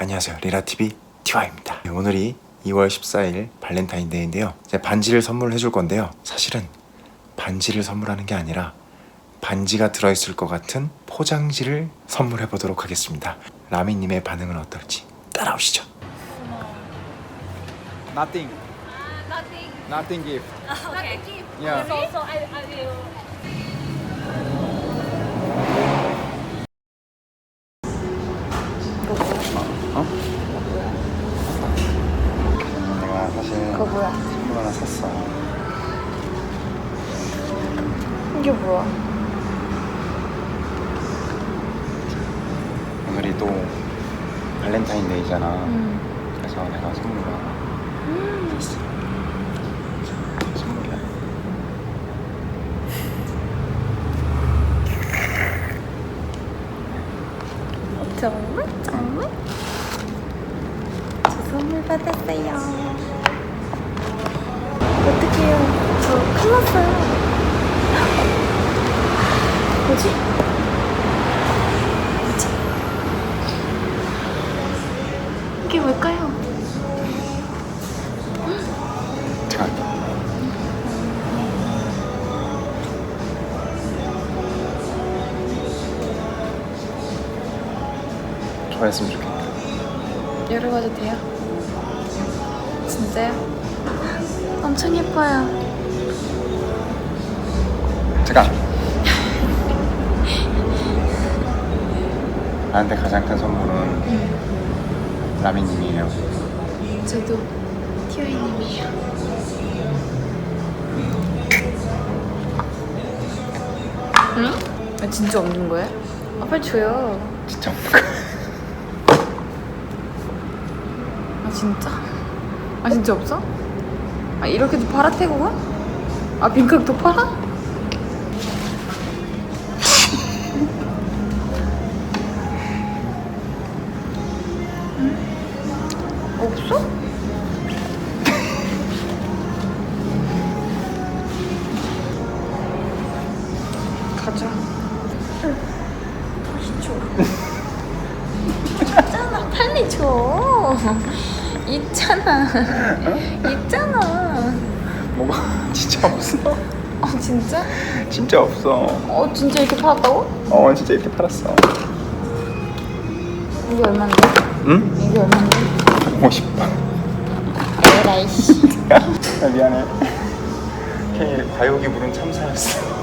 안녕하세요. 리라TV 티와입니다. 네, 오늘이 2월 14일 발렌타인데이인데요. 제 반지를 선물해 줄 건데요. 사실은 반지를 선물하는 게 아니라 반지가 들어있을 것 같은 포장지를 선물해 보도록 하겠습니다. 라미님의 반응은 어떨지 따라오시죠. Nothing. Nothing. Nothing gift. Okay. Yeah. So, so I, I will. 내가 사실 그거 뭐야? 선물 하나 샀어. 이게 뭐야? 오늘이 또 발렌타인데이잖아. 음. 그래서 내가 선물을 하나 샀어. 선물이야. 정말? 정말? 저 선물 받았어요. 어떡해요. 저 큰일 났어요. 뭐지? 뭐지? 이게 뭘까요? 잠깐. 좋아했으면 좋겠다. 열어봐도 돼요? 진짜요? 엄청 예뻐요. 잠깐. 나한테 가장 큰 선물은 라미님이에요. 저도 티와이님이에요. 응? 아, 진짜 없는 거야? 아, 빨리 줘요. 진짜. 아, 진짜? 아, 진짜 없어? 아, 이렇게도 팔아, 태국은? 아, 빈크도 팔아? 응? 없어? 가자. 다시 줘. 있잖아, 빨리 줘. 있잖아. 있잖아. 뭐가 진짜 없어. 어, 진짜? 진짜 없어. 어, 진짜 이렇게 팔았다고? 어, 진짜 이렇게 팔았어. 이게 얼만데? 응? 이게 얼만데? 50번. 에라이씨. 아, 미안해. K 과욕이 부른 참사였어.